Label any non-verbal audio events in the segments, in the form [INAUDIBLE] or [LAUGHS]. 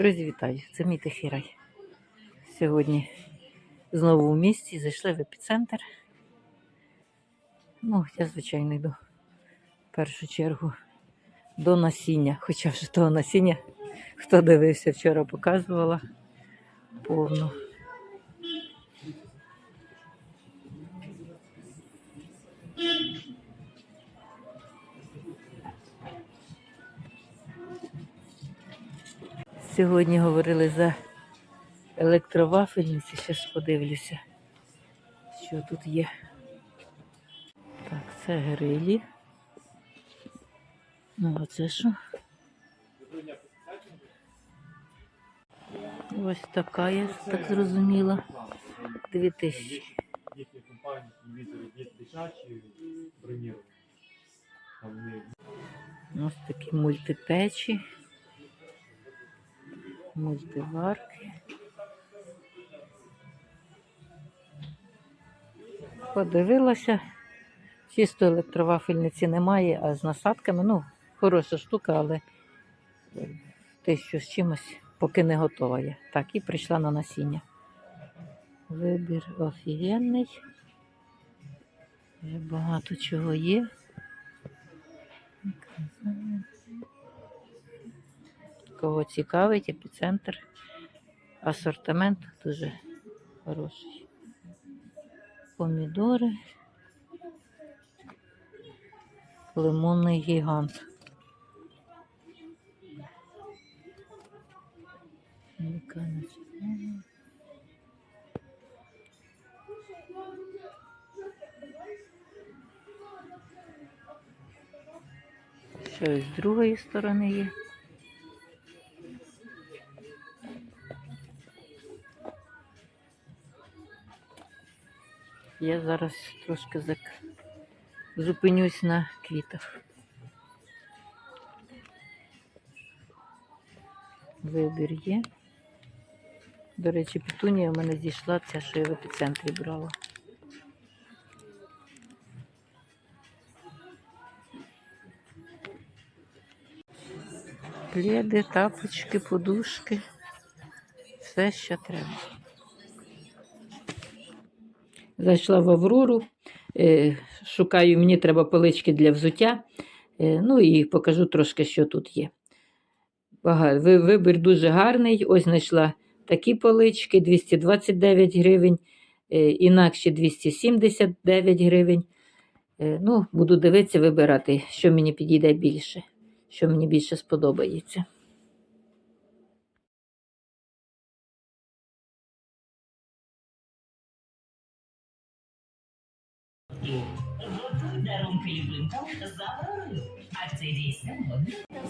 Друзі, вітаю! Це мій тихий. Сьогодні знову в місті зайшли в епіцентр. Ну, я, звичайно, йду в першу чергу до насіння. Хоча вже того насіння, хто дивився, вчора показувала повну. Сьогодні говорили за електровафельниці. Зараз подивлюся, що тут є. Так, це грилі. Ну, а це що? Ось така, я так зрозуміла. Дві тисячі. їхні компанії, є дитячі, броніровані. Ось такі мультипечі, мультиварки. Подивилася. Чисто електровафельниці немає, а з насадками, ну, хороша штука, але е, тисячу з чимось поки не готова є. Так, і прийшла на насіння. Вибір офігенний. Вже багато чого є. Кого цікавить, епіцентр. Асортимент дуже хороший. Помідори. Лимонний гігант. Що з другої сторони є. Я зараз трошки зак... зупинюсь на квітах. Вибір є. До речі, петунія в мене зійшла, ця, що я в епіцентрі брала. Пледи, тапочки, подушки. Все, що треба. Зайшла в Аврору, е, шукаю, мені треба полички для взуття. Е, ну і покажу трошки, що тут є. Вибір дуже гарний. Ось знайшла такі полички 229 гривень, е, інакші 279 гривень. Ну, буду дивитися, вибирати, що мені підійде більше, що мені більше сподобається.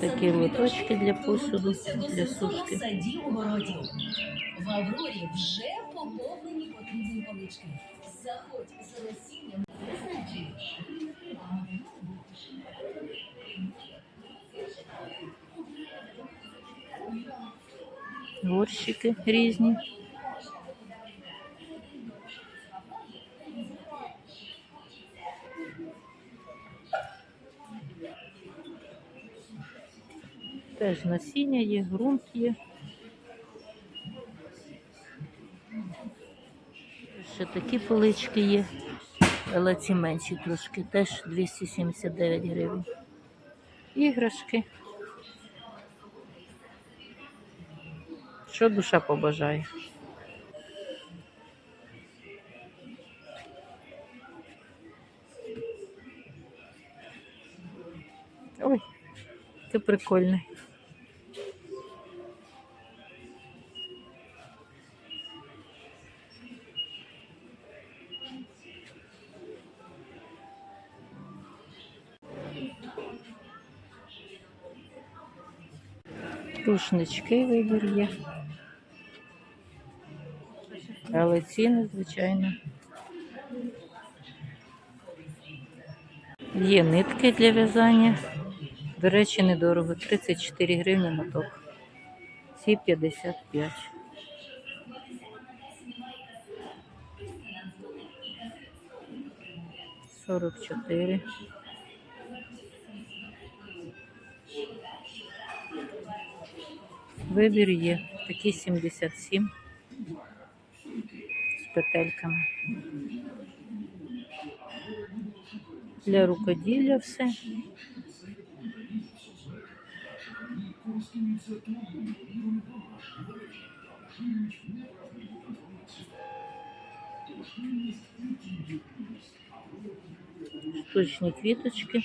Такі лоточки для посуду, для сушки. В Аврорі вже поповнені потрібні полички. Заходь за насінням. горщики різні. Теж насіння є, ґрунт є. Ще такі полички є, але ці менші трошки, теж 279 гривень. Іграшки. Що душа побажає. Ой, це прикольне. Рушнички вибір є. Але ціни, звичайно. Є нитки для в'язання. До речі, недорого. 34 гривні моток. Ці 55. Сорок чотири. Вибір є. Такі 77 з петельками. Для рукоділля все. Штучні квіточки.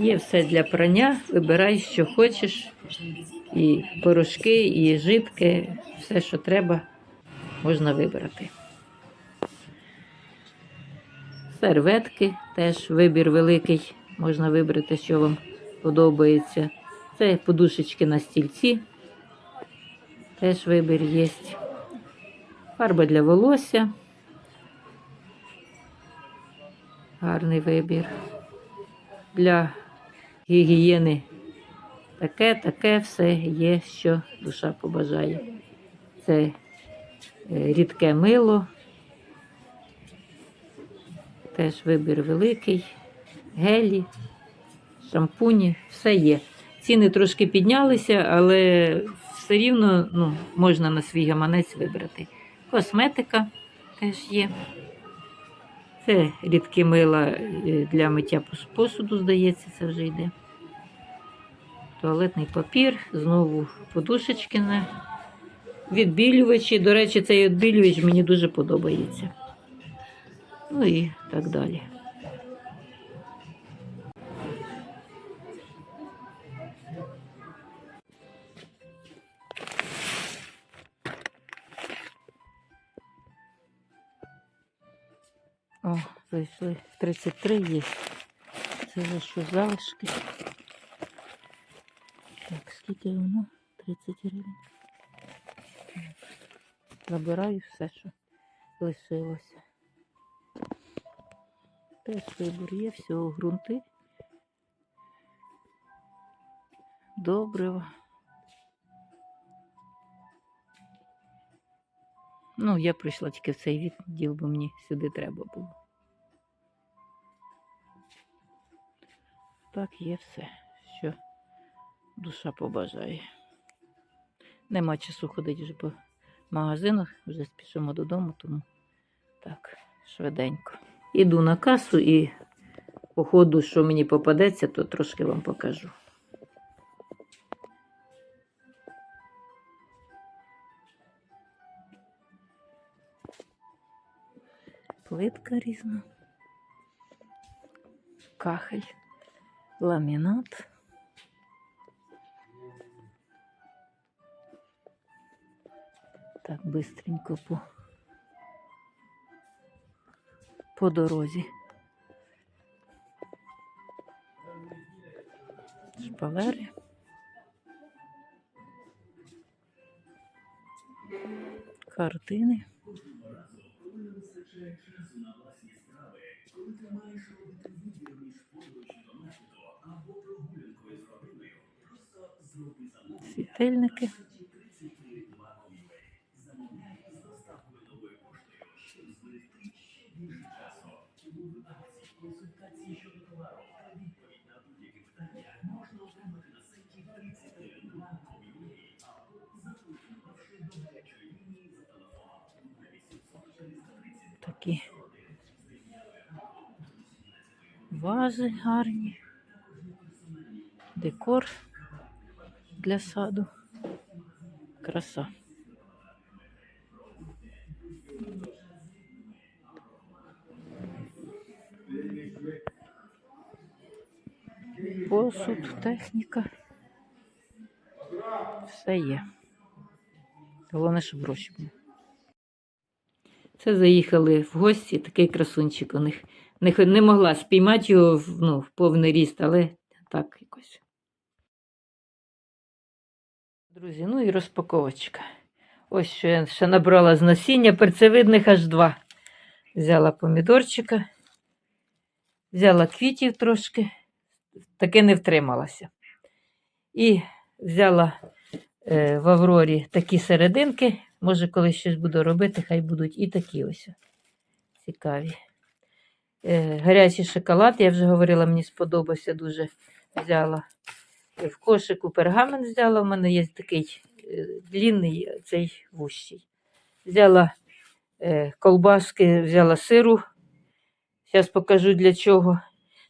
Є все для прання, вибирай, що хочеш. І порошки, і жидке, все, що треба, можна вибрати. Серветки теж вибір великий, можна вибрати, що вам подобається. Це подушечки на стільці. Теж вибір є. Фарба для волосся. Гарний вибір. Для гігієни таке, таке все є, що душа побажає. Це е, рідке мило. Теж вибір великий, гелі, шампуні, все є. Ціни трошки піднялися, але все рівно ну, можна на свій гаманець вибрати. Косметика теж є. Це рідкі мила е, для миття посуду, здається, це вже йде. Туалетний папір, знову подушечки відбілювачі. До речі, цей відбілювач мені дуже подобається. Ну і так далі. Зайшли 33 є. Це за що залишки? Так, скільки воно? 30 гривень. Забираю все, що лишилося. Теж вибір є, всього ґрунти. Добриво. Ну, я прийшла тільки в цей відділ, бо мені сюди треба було. Так, є все, що душа побажає. Нема часу ходити вже по магазинах, вже спішимо додому, тому так, швиденько. Іду на касу і по ходу, що мені попадеться, то трошки вам покажу. Плитка різна. Кахель, ламінат. Так, бистренько по, по дорозі. Шпалери. Картини. Світильники. Такі вази гарні. Декор для саду. Краса. Посуд, техніка. Все є. Головне, щоб гроші були. Це заїхали в гості, такий красунчик у них. Не, могла спіймати його ну, в повний ріст, але так якось. Друзі, ну і розпаковочка. Ось що я ще набрала з насіння, перцевидних аж два. Взяла помідорчика, взяла квітів трошки, таки не втрималася. І взяла е, в Аврорі такі серединки. Може, коли щось буду робити, хай будуть і такі ось цікаві. Е, гарячий шоколад, я вже говорила, мені сподобався дуже. Взяла В кошику пергамент взяла, у мене є такий е, длінний цей вущий. Взяла е, колбаски, взяла сиру. Зараз покажу для чого.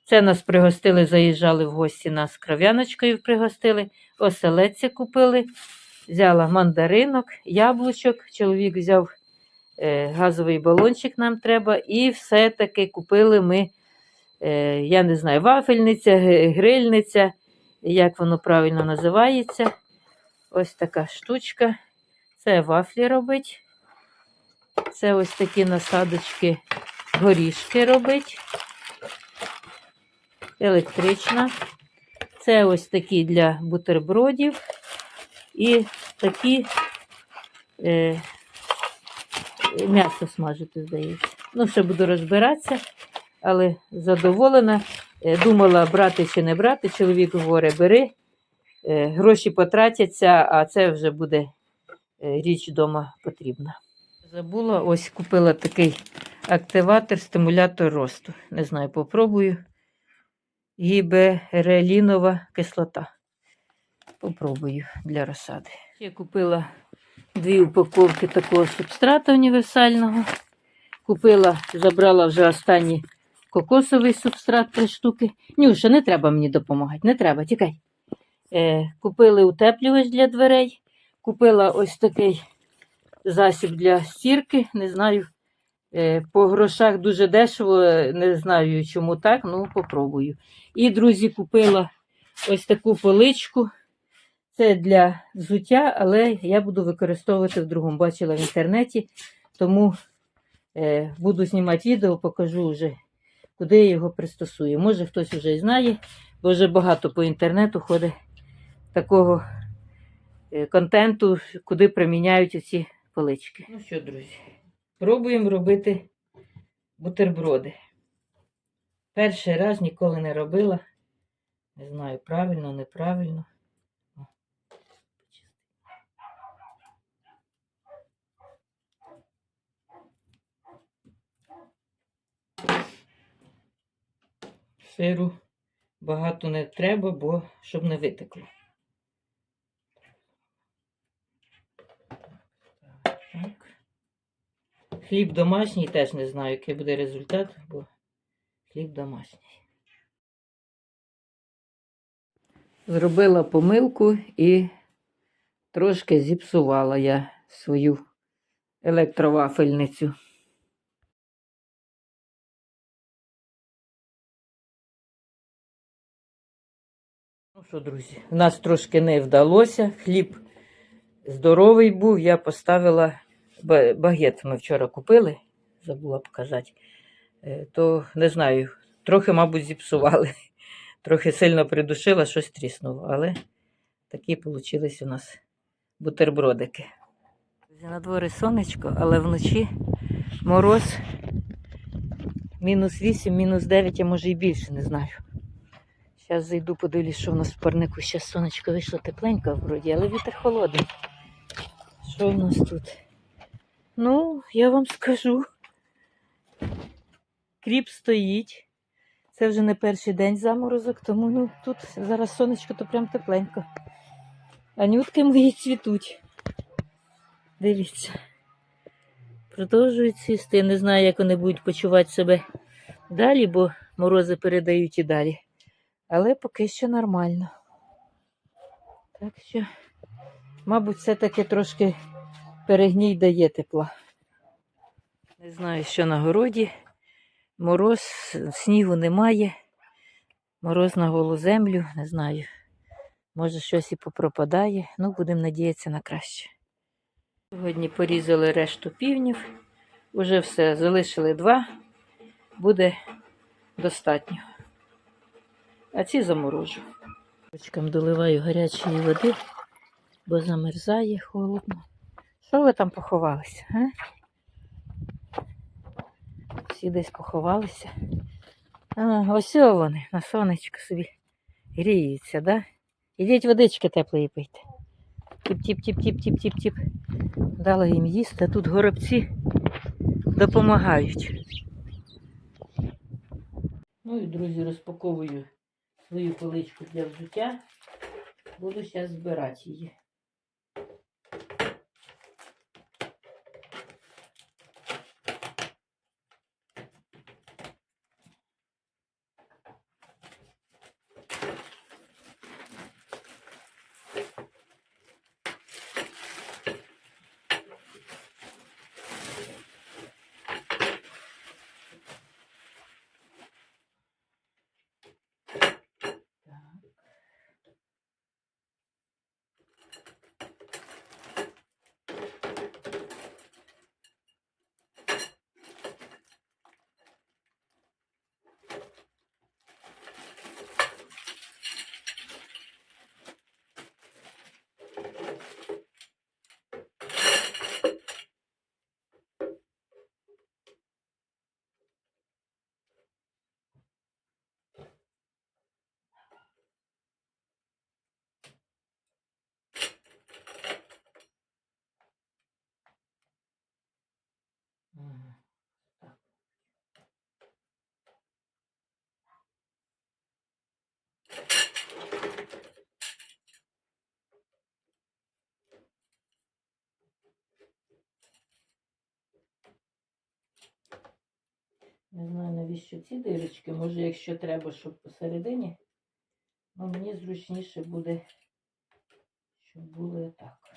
Це нас пригостили, заїжджали в гості, нас кров'яночкою пригостили, оселедця купили, взяла мандаринок, яблучок, чоловік взяв е, газовий балончик нам треба, і все-таки купили ми, я не знаю, вафельниця, грильниця, як воно правильно називається. Ось така штучка. Це вафлі робить. Це ось такі насадочки, горішки робить. Електрична. Це ось такі для бутербродів. І такі е, м'ясо смажити, здається. Ну, ще буду розбиратися, але задоволена. Е, Думала, брати чи не брати. Чоловік говорить, бери. Е, Гроші потратяться, а це вже буде е, річ вдома потрібна. Забула, ось купила такий активатор, стимулятор росту. Не знаю, попробую. Гіберелінова кислота. Попробую для розсади. Я купила дві упаковки такого субстрата універсального. Купила, забрала вже останній кокосовий субстрат три штуки. Нюша, не треба мені допомагати, не треба, тікай. Е, купили утеплювач для дверей. Купила ось такий засіб для стірки. Не знаю. Е, по грошах дуже дешево, не знаю, чому так, ну попробую. І, друзі, купила ось таку поличку. Це для взуття, але я буду використовувати в другому. Бачила в інтернеті, тому е, буду знімати відео, покажу вже, куди я його пристосую. Може хтось вже і знає, бо вже багато по інтернету ходить такого е, контенту, куди приміняють ці полички. Ну що, друзі, пробуємо робити бутерброди. Перший раз ніколи не робила. Не знаю, правильно, неправильно. Сиру багато не треба, бо щоб не витекло. Так. Хліб домашній теж не знаю, який буде результат, бо хліб домашній. Зробила помилку і трошки зіпсувала я свою електровафельницю. Що, друзі, в нас трошки не вдалося. Хліб здоровий був. Я поставила багет. Ми вчора купили, забула показати. Е, То не знаю, трохи, мабуть, зіпсували. [LAUGHS] Трохи сильно придушила, щось тріснуло, але такі вийшли у нас бутербродики. На дворі сонечко, але вночі мороз мінус 8, мінус 9, а може і більше, не знаю. Зараз зайду, подивлюсь, що в нас в парнику. Ще сонечко вийшло тепленько вроді, але вітер холодний. Що в нас тут? Ну, я вам скажу. Кріп стоїть. Це вже не перший день заморозок, тому ну, тут зараз сонечко, то прям тепленько. Анютки мої цвітуть. Дивіться. Продовжують цвісти. Я не знаю, як вони будуть почувати себе далі, бо морози передають і далі. Але поки що нормально. Так що, мабуть, все-таки трошки перегній дає тепла. Не знаю, що на городі. Мороз, снігу немає. Мороз на голу землю, не знаю. Може, щось і попропадає. Ну, будемо надіятися на краще. Сьогодні порізали решту півнів. Уже все, залишили два. Буде достатньо. А ці заморожу. Ручкам доливаю гарячої води, бо замерзає холодно. Що ви там поховалися? А? Всі десь поховалися. А, ось вони, на сонечку собі гріються, да? Ідіть водички теплої пийте. Тіп-тіп-тіп-тіп-тіп-тіп-тіп. Дала їм їсти, а тут горобці допомагають. Ну і, друзі, розпаковую свою поличку для взуття. Буду зараз збирати її. Не знаю, навіщо ці дирочки. Може, якщо треба, щоб посередині, ну мені зручніше буде, щоб були так.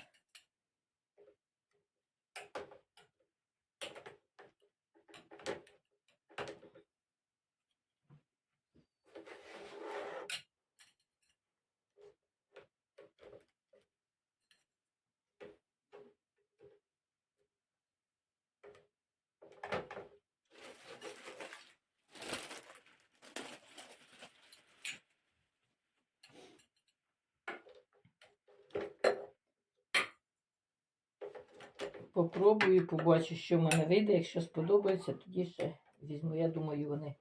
Попробую, побачу, що в мене вийде. Якщо сподобається, тоді ще візьму. Я думаю, вони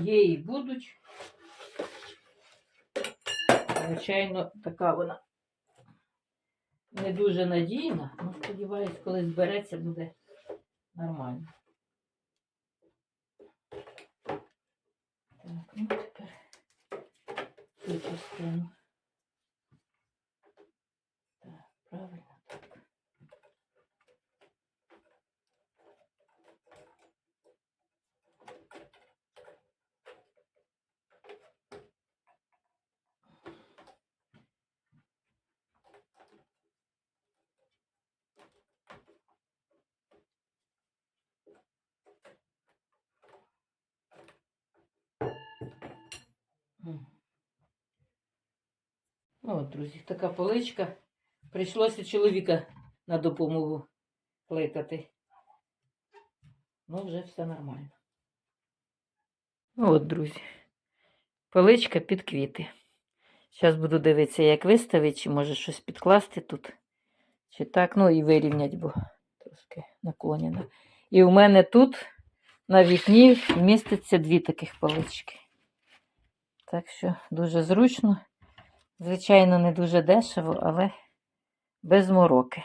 є і будуть. Звичайно, така вона не дуже надійна, але сподіваюсь, коли збереться, буде нормально. Так, ну тепер цю частину. Так, правильно От, друзі, така поличка. Прийшлося чоловіка на допомогу кликати. Ну, вже все нормально. Ну, от, друзі, поличка під квіти. Зараз буду дивитися, як виставити, чи може щось підкласти тут. Чи так, ну і вирівнять, бо трошки наклонена. І у мене тут на вікні міститься дві таких полички. Так що дуже зручно. Звичайно, не дуже дешево, але без мороки.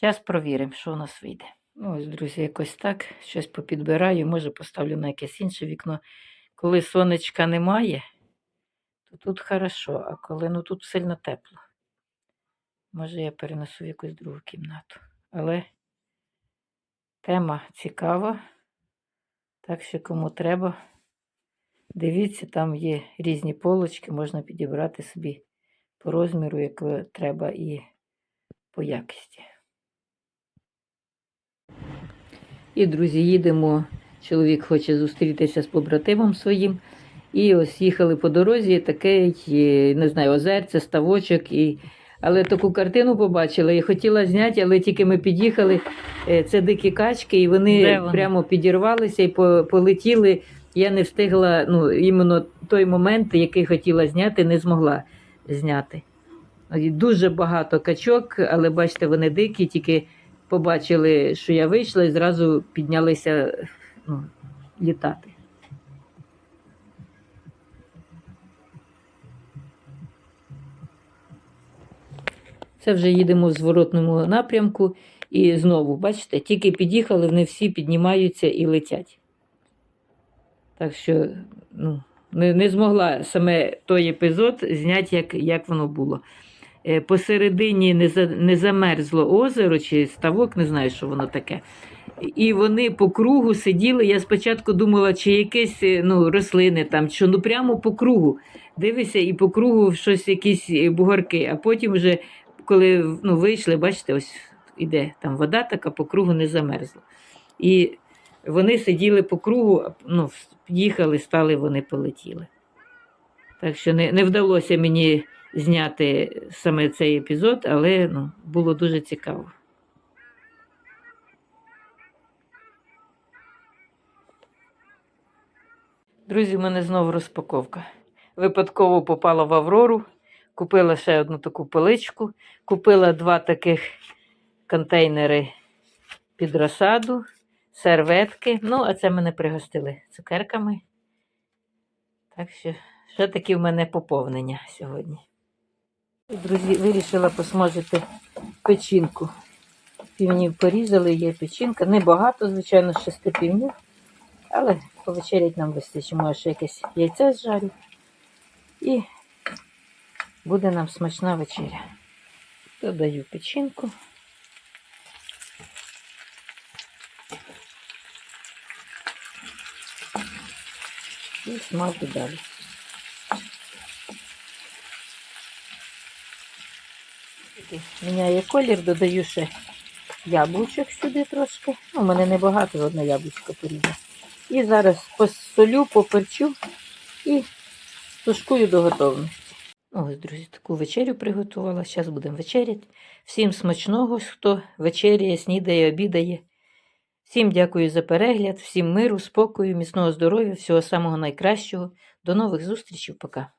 Зараз провіримо, що у нас вийде. Ну, ось, друзі, якось так. Щось попідбираю, може поставлю на якесь інше вікно. Коли сонечка немає, то тут хорошо, а коли ну тут сильно тепло. Може, я перенесу в якусь другу кімнату. Але тема цікава. Так що кому треба, дивіться, там є різні полочки, можна підібрати собі по розміру, як треба, і по якості. І, друзі, їдемо. Чоловік хоче зустрітися з побратимом своїм. І ось їхали по дорозі, такий, е, не знаю, озерце, ставочок. І... Але таку картину побачила і хотіла зняти, але тільки ми під'їхали, е, це дикі качки, і вони, вони? прямо підірвалися і полетіли. Я не встигла, ну, іменно той момент, який хотіла зняти, не змогла зняти. Дуже багато качок, але бачите, вони дикі, тільки побачили, що я вийшла, і зразу піднялися ну, літати. Це вже їдемо в зворотному напрямку. І знову, бачите, тільки під'їхали, вони всі піднімаються і летять. Так що, ну, не, не змогла саме той епізод зняти, як, як воно було. Е, Посередині не, за, не замерзло озеро чи ставок, не знаю, що воно таке. І вони по кругу сиділи. Я спочатку думала, чи якісь е, ну, рослини там, що ну прямо по кругу. Дивися, і по кругу щось, якісь е, бугорки. А потім, вже, коли ну, вийшли, бачите, ось іде там вода така, по кругу не замерзла. І вони сиділи по кругу, ну, їхали, стали, вони полетіли. Так що не, не вдалося мені зняти саме цей епізод, але ну, було дуже цікаво. Друзі, в мене знову розпаковка. Випадково попала в Аврору, купила ще одну таку поличку, купила два таких контейнери під розсаду, серветки. Ну, а це мене пригостили цукерками. Так що, ще такі в мене поповнення сьогодні. Друзі, вирішила посмажити печінку. Півнів порізали, є печінка. Небагато, звичайно, з шести півнів. Але повечерять нам вистачить. Може, ще якесь яйце зжарю. І буде нам смачна вечеря. Додаю печінку. І смажу далі. Міняє колір, додаю ще яблучок сюди трошки. Ну, у мене небагато, одне яблучко порізне. І зараз посолю, поперчу і тушкую до готовності. Ось, друзі, таку вечерю приготувала. Зараз будемо вечеряти. Всім смачного, хто вечеряє, снідає, обідає. Всім дякую за перегляд, всім миру, спокою, міцного здоров'я, всього самого найкращого. До нових зустрічей. Пока.